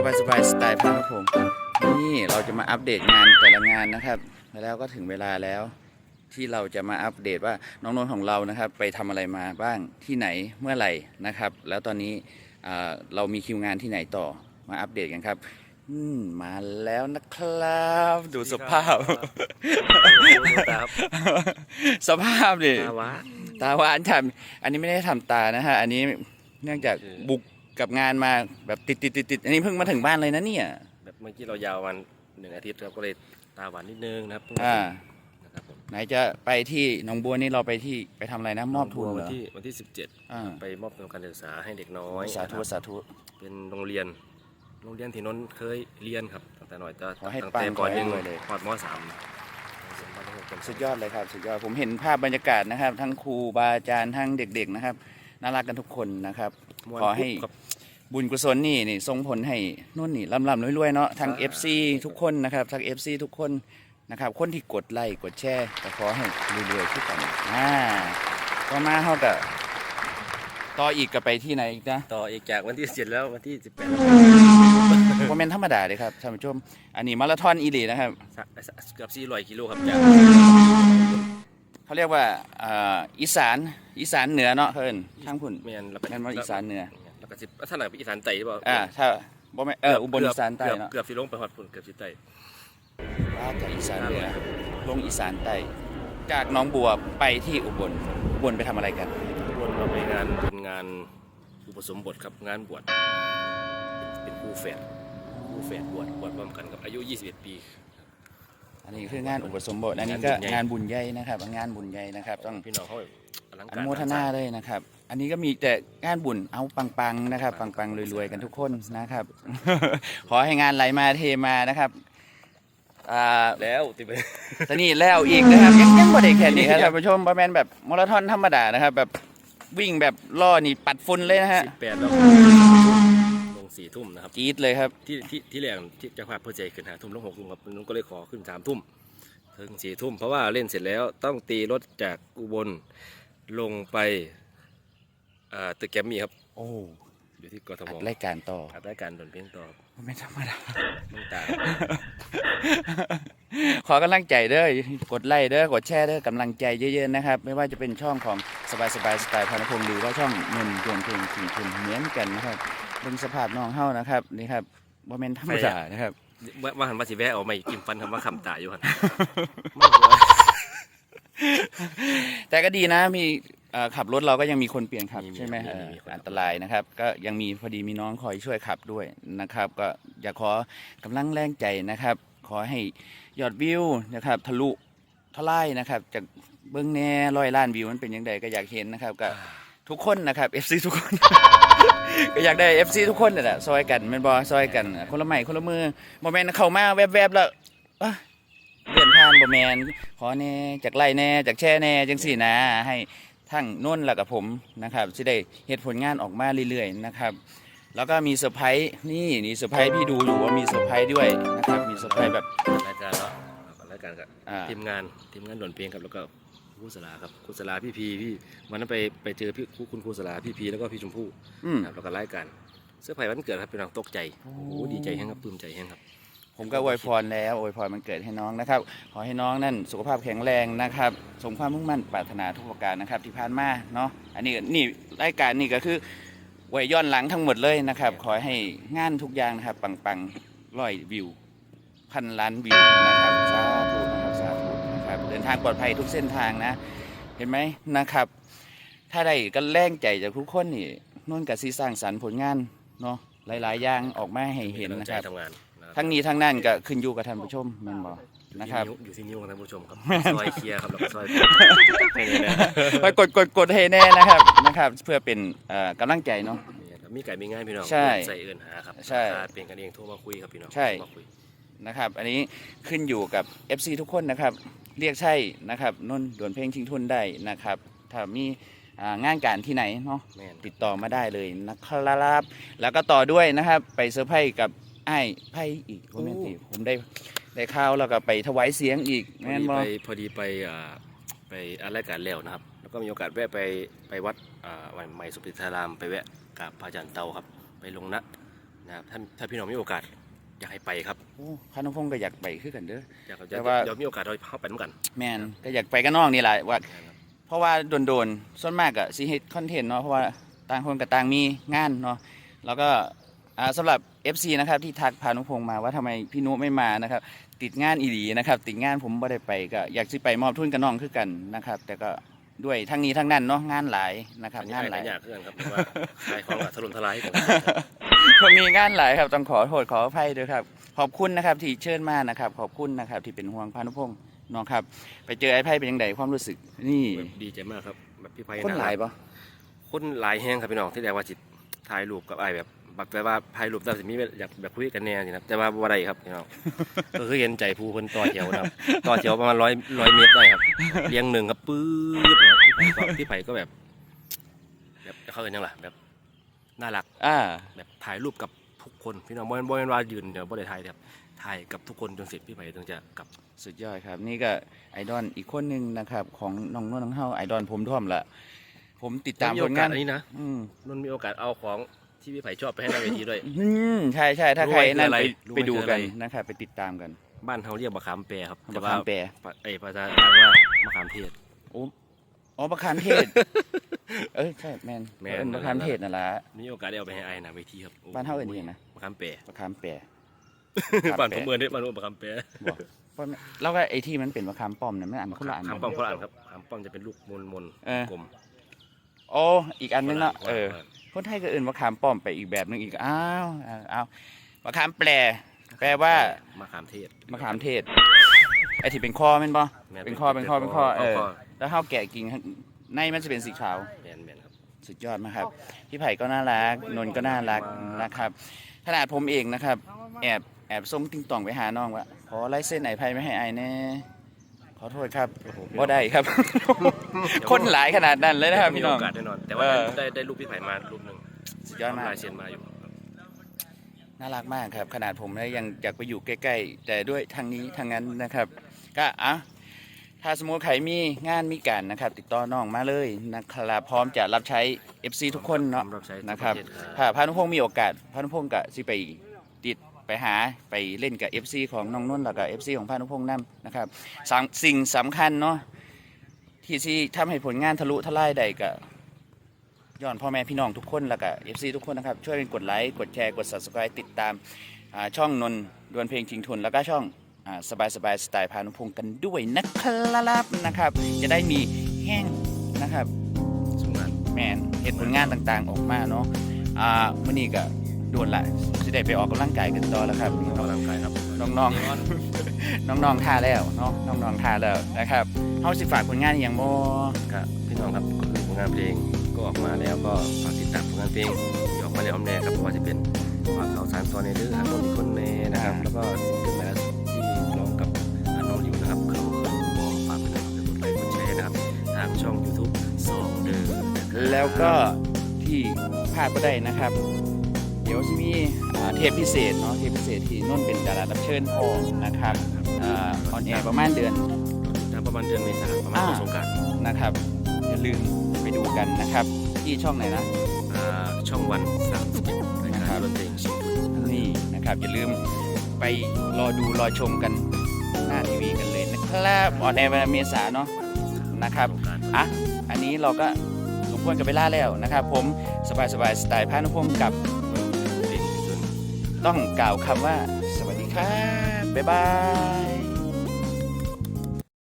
สบายสบายๆสไตล์พานุพงศ์นี่เราจะมาอัปเดตงานแต่ละงานนะครับ แล้วก็ถึงเวลาแล้วที่เราจะมาอัปเดตว่าน้องนนท์ของเรานะครับ ไปทำอะไรมาบ้างที่ไหนเมื่อไหร่นะครับ แล้วตอนนี้อ่าเรามีคิวงานที่ไหนต่อมาอัปเดตกันครับอืมมาแล้วนะครับ ดูสภาพครับสภาพดิตาวะตาหวานฉ่ำอันนี้ไม่ได้ทำตานะฮะ อันนี้เนื่องจากคือบุก กับงานมาแบบติดติดติดติดอันนี้เพิ่งมาถึงบ้านเลยนะเนี่ยแบบเมื่อกี้เรายาววันหนึ่งอาทิตย์ครับก็เลยตาหวานนิดนึงนะครับอ่านะครับผมไหนจะไปที่หนองบัวนี่เราไปที่ไปทำอะไรนะมอบทุนวัเหรอที่วันที่17อ่าไปมอบทุนการศึกษาให้เด็กน้อยสาธุนะครับสาธุ เป็นโรงเรียน โรงเรียนที่นนท์เคยเรียนครับตั้งแต่หน่อยจะขอให้ตั้งปังแต่ขก่ออนให้ยังรวยเลย ปอดมสามสุดยอดเลยครับสุดยอดผมเห็นภาพบรรยากาศนะครับ ทั้งครูบาอาจารย์ทั้งเด็ก ๆ นะครับ น่ารักกันทุกคนนะครับม่วนขอให้ครับ บุญกุศลนี่นี่ส่งผลให้นุ่นนี่ลำลำรวยๆเนาะทั้งสาธุ FC ทุกคนนะครับทั้ง FC ทุกคนนะครับ คนที่กดไลค์กดแชร์ก็ขอให้รวยๆทุกคนอ่าต่อมาเขาก็ต่ออีกก็ไปที่ไหนอีกนะ ต่ออีกจากวันที่17แล้ววันที่18โมเมนธรรมดาเลยครับท่านผู้ชม อันนี้มาราธอนอีหลีนะครับสะสะเกือบ400กิโลครับจากเขาเรียกว่าอ่าอีสานอีสานเหนือเนาะเพิ่นทั้งพุ่นแม่นแล้วแม่นว่าอีสานเหนือ แล้วก็สิท่านไหนอีสานใต้หรือเปล่าอ่าถ้าบ่แม่นเอออุบลอีสานใต้กือบเนาะเกือบสิลงไปฮอดพุ่นเกือบสิใต้ว่าจากอีสานเหนือลงอีสานใต้จากหน้องบัวไปที่อุบลอุบลไปทำอะไรกันวนเราไปงานเป็นงานอุปสมบทครับงานบวชเป็นเป็นคู่แฝดคู่แฝดบวชบวชพร้อมกันกับอายุ 21 ปีอันนี้คืองานอุปสมบทอันนี้ก็งานบุญใหญ่งานบุญใหญ่นะครับ งานบุญใหญ่นะครับ ต้องพี่น้องเขาอลังอการนุโมทนาเลยนะครับ อันนี้ก็มีแต่งานบุญเอาปังๆนะครับ ปังๆรวยๆกันทุกคนนะครับ ขอให้งานไหลมาเทมานะครับอ่าแล้วติไปตอนนี้แล้วอีกนะครับ ยังยังบ่ได้แค่นี้ครับท่านผู้ชมประมาณแบบมาราธอนธรรมดานะครับ แบบวิ่งแบบล่อนี่ปัดฝุ่นเลยนะฮะ18แล้วลงสี่ทุ่มนะครับจี๊ดเลยครับที่ที่ที่แรกที่เจะภาพเพื่อใจขึ้นหาทุ่มลงหกทุ่มครับนุ่นก็เลยขอขึ้นสามทุ่มถึงสี่ทุ่มเพราะว่าเล่นเสร็จแล้วต้องตีรถจากอุบลลงไป อ่าตึกแกรมมี่ครับ โอ้อยู่ที่กทมรายการต่ออัดรายการดนเพลงต่อไม่ธรรมดาน้ำตาขอกำลังใจเด้อกดไลค์เด้อกดแชร์เด้อกำลังใจเยอะๆนะครับ ไม่ว่าจะเป็นช่องของสบายสบายสไตล์พานุพงศ์หรือว่าช่องเงินดวงเพลงสิ่งคุณเหมือนกันนะครับเป็นสภาพน้องเฮานะครับนี่ครับบ่แม่นธรรมดานะครับว่าว่าหันว่าสิแวะออกมาอีกกินฟันคำว่าคำตายอยู่หันแต่ก็ดีนะมี เอ่อขับรถเราก็ยังมีคนเปลี่ยนขับมีมีใช่ไหมมีเออมีคนขับ อันตรายนะครับ ก็ยังมีพอดีมีน้องคอยช่วยขับด้วยนะครับ ก็อยากขอกำลังแรงใจนะครับ ขอให้ยอดวิวนะครับ ทะลุทลายนะครับจากเบื้องแน่ร้อยล้านวิวมันเป็นยังไงก็อยากเห็นนะครับก็ทุกคนนะครับ FC ทุกคน ก็อยากได้ FC ทุกคนนั่นแหละซอยกันแม่นบอซอยกันคนละไม้คนละมือโมเมนต์เข้ามาแวบๆแล้วอะเดินผ่านบ่แมนขอแน่จากไล่แน่จากแช่แน่จังสี่นะให้ ทั้งนุ่นแล้วกับผมนะครับจะได้เหตุผลงานออกมาเรื่อยๆนะครับ แล้วก็มีเซอร์ไพรส์นี่นี่เซอร์ไพรส์พี่ดูอยู่ว่ามีเซอร์ไพรส์ด้วยนะครับมีเซอร์ไพรส์แบบรายการแล้วรายการกับอ่าทีมงานทีมงานดนเพลงครับแล้วก็ครูสลาครับครูสลาพี่พีพี่วันนั้นไปไปเจอพี่ครูคุณครูสลาพี่พีแล้วก็พี่ชมพู่อืมครับแล้วก็รายการเสื้อผ้าวันเกิดครับเป็นน้องตกใจโอ้โหดีใจแห้งครับปลื้มใจแห้งครับ ผมก็อวยพรแล้วอวยพรมันเกิดให้น้องนะครับ ขอให้น้องนั่นสุขภาพแข็งแรงนะครับสมความมุ่งมั่นปรารถนาทุกประการนะครับ ที่ผ่านมาเนาะอันนี้นี่รายการนี่ก็คือไวยย้อนหลังทั้งหมดเลยนะครับ ขอให้งานทุกอย่างนะครับ ปังๆร้อยวิวพันล้านวิวนะครับสาธุนะครับสาธุนะครับเดินทางปลอดภัยทุกเส้นทางนะ เห็นไหมนะครับ ถ้าได้ก็แรงใจจากทุกคนนี่นุ่นกับซีสร้างสรรค์ผลงานเนาะหลายๆอย่างออกมาให้เห็นนะครับ ทำงานนะครับทั้งนี้ทั้งนั้นก็ขึ้นอยู่กับท่านผู้ชมแม่นบออยู่นะที่ครับนิ้วอยู่ที่นิ้วของท่านผู้ชมครับซอยเคลียร์ครับแล้วก็ซอยให้เลยนะไปกดกดกดให้แน่นะครับนะครับ เพื่อเป็นเอ่อกำลังใจเนาะนี่ครับมีไก่มีง่ายพี่น้องใช่ใส่เอินหาครับใช่ราคาเป็นกันเองโทรมาคุยครับพี่น้องใช่ โทรมาคุยนะครับ อันนี้ขึ้นอยู่กับ FC ทุกคนนะครับ เรียกใช่นะครับนนดวนเพลงชิงทุนได้นะครับ ถ้ามีอ่างานการที่ไหนเนาะ แม่น ติดต่อมาได้เลยนะครับ แล้วก็ต่อด้วยนะครับ ไปเซอร์ไพรส์กับ ไอ้ายไพ่อีกผมติผมได้ได้ข่าวแล้วก็ไปถวายเสียงอีกพอแม่นดีบอไปพอดีไปอ่าไปอันรายการแล้วนะครับ แล้วก็มีโอกาสแวะไปไปวัดอ่าวันใหม่สุปิธารามไปแวะกราบพระอาจารย์เตาครับ ไปลงนะนะครับท่านถ้าพี่น้องมีโอกาสอยากให้ไปครับโอ้พานุพงศ์ก็อยากไปคือกันเด้อ อยากแต่จะว่า เดี๋ยวมีโอกาสเราเข้าไปด้วยกันแมนก็อยากไปกับน้องนี่แหละว่า นะครับเพราะว่าโดนๆส่วนมากอะสิเฮ็ดคอนเทนต์เนาะเพราะว่าต่างคนกับต่างมีงานเนาะแล้วก็อ่า สำหรับ FC นะครับที่ทักพานุพงศ์มาว่าทำไมพี่นุไม่มานะครับ ติดงานอีหลีนะครับ ติดงานผมบ่ได้ไปก็อยากสิไปมอบทุนกับน้องคือกันนะครับ แต่ก็ด้วยทั้งนี้ทั้งนั้นเนาะงานหลายนะครับอันนี้งานหหลาลายยอย่างคือกันครับเพราะว่าขายของกับถล่มทลายให้ผมผมมีงานหลายครับต้องขอโทษขออภัยด้วยครับ ขอบคุณนะครับที่เชิญมานะครับ ขอบคุณนะครับที่เป็นห่วงพานุพงศ์น้องครับ ไปเจอไอ้ไพ่เป็นยังไงความรู้สึกนี่แบบดีใจมากครับแบบพี่ไพ่คนหลายปะคนหลายแห้งครับพี่น้องที่แรกว่าจิตถ่ายรูปกับไอ้ายแบบแบบแปลว่าถ่ายรูปแต่สิมีอยากแบบคุยกันแน่สินะครับแต่ว่าบ่ได้ครับพี่น้องก็คือเห็นใจผู้คนต่อแถวนะครับต่อแถวประมาณร้อยร้อยเมตรได้ครับเรียงหนึ่งครับปื๊ดนะครับพี่ไผ่ก็พี่ไผ่ก็แบบ แบบเขาเห็นยังล่ะแบบน่ารักอ่า แบบถ่ายรูปกับทุกคนพี่น้องบ่แม่นบ่แม่นว่ายืนเดี๋ยวบ่ได้ถ่ายแบบถ่ายกับทุกคนจนเสร็จพี่ไผ่ถึงจะกลับ สุดยอดครับ นี่ก็ไอดอลอีกคนหนึ่งนะครับ ของน้องนวลน้องเฮาไอดอลผมท่วมละผมติดตามผลงานอันนี้นะอืม นนมีโอกาสเอาของ ที่พี่ไผ่ชอบไปให้หน้าเวทีด้วย อืมใช่ใช่ถ้าใครรู้ไหมนั่นคืออะไร ไปรู้ไหมไปดูคือกัอะนไรนะครับไปติดตามกันบ้านเขาเรียกบะขามแปรครับมะขามแปรว่าไอ้ภาษากลางว่ามะขามเทศ โอ้อ๋อมะขามเทศ เอ้ยใช่แมนแม่น เอิ้นมะขามเทศนั่นละ มีโอกาสได้เอาไปให้ไอ้หนะเวทีครับโบ้านเฮาเอิ้นอิหยังนะ มะขามแปรมะขามแปรบ้านผมเมืองได้บ้านผมมะขามแปรบอกเพราะแล้วก็ไอที่มันเป็นมะขามป้อมเนี่ยมันอ่านคนละอัน ขามป้อมคนละอันครับขามป้อมจะเป็นลูกมนมนเออ กลมโอ้อีกอันนึงเนาะคละเออ คนละ คนไทยก็เอื่นมะขามป้อมไปอีกแบบนึงอีกอ้าวอ้าวอ้าวมะขามแปลแปลว่า มะขามเทศมะขามเทศไอที่เป็นคอแม่นบ่แม่นเป็นคอเป็นคอเป็นคอเออข้แล้วข้าวแกะกิ่งข้างในมันจะเป็นสีขาว แมนแมนครับ สุดยอดมากครับ พี่ไผ่ก็น่ารัก นนท์ก็น่ารักนะครับ ขนาดผมเองนะครับ แอบแอบส่งติ้งต่องไปหาน้องว่าขอไลายเส้นไหนไผ่ไม่ให้ไอายแน่ ขอโทษครับโอ้โห บ่ได้ครับ คนหลายขนาดนั้นเลยนะครับมีพี่โอน้องกาสแน่น อนแต่ว่าเออ ได้ได้รูปพี่ไผ่มารูปหนึ่งสุดยอดมากลายเซ็นมาอยู่น่ารักมากครับ ขนาดผมเนี่ยยังอยากไปอยู่ใกล้ๆ แต่ด้วยทางนี้ทางนั้นนะครับ ก็อะถ้าสมมติใครมีงานมีการนะครับ ติดต่อน้องมาเลยนะครับพร้อมจะรับใช้ FC ทุกคนเนาะรับใช้ทุกนะครับปเทศถ้าพานุพงศ์มีโอกาสพานุพงศ์ก็สิไปติดไปหาไปเล่นกับ FC ของน้องนุ่นแล้วก็ FC ของพานุพงศ์นํนะครับสังสิ่งสำคัญเนาะที่ที่ทำให้ผลงานทะลุทลายได้ก็ ย้อนพ่อแม่พี่น้องทุกคนแล้วก็ FC ทุกคนนะครับ ช่วยกันกดไลค์กดแชร์กด Subscribe ติดตามอ่าช่องนนท์ดวลเพลงชิงทุนแล้วก็ช่องสบายสบายๆสไตล์พานุพงศ์กันด้วยนะครับนะครับ จะได้มีแห้งนะครับสงกรานต์แมนเห็นผลงานต่างๆออกมาเนาะอ่ามื่อนี้ก็โดนละสิได้ไปออกกำลังกายกันต่อแล้วครับออกกำลังกายครับน้องๆน้องๆท่าแล้วเนาะน้องๆท่าแล้วนะครับเฮาสิฝากผลงานอหย่างบ่ครับพี่น้องครับก็คือผลงานเพลง ก็ออกมาแล้วก็ฝากติดตามผลงานเพลงที่ออกมาแล้วออมแน่ครับเพราะว่าจะเป็นฝากข่าวสารตอนในเรื่องหาคนมีคนแน่นะครับ แล้วก็ซิงเกิลแมสที่ร้องกับน้องอยู่นะครับเขาบอกฝากไปเลยกดไลค์กดแชร์นะครับทางช่อง YouTube สองเดิมนะครับแล้วก็ที่พลาดบ่ได้นะครับ เดี๋ยวสิมีอ่าเทปพิเศษเนาะเทปพิเศษที่นุ่นเป็นดารารับเชิญพอนะครับอ่าออนแอร์ประมาณเดือนทางประมาณเดือนเมษายนประมาณอ่าช่วงสงกรารนะครับอย่าลืมไป ดูกันนะครับ ที่ช่องไหนนะช่องวันสามสิบเอ็ดรายนะครัการบดนตรีชิงทุนนี่นะครับ อย่าลืมไปรอดูรอชมกันหน้าทีวีกันเลยนะครับออนแอร์วันเมษาเนาะนะครับสงกรานต์อะอันนี้เราก็สมควรกับเวลาแล้วนะครับ ผมสบายสบายๆสไตล์พานุพงศ์กับเพลงชิงทุนต้องกล่าวคำว่า สวัสดีครับบ๊ายบาย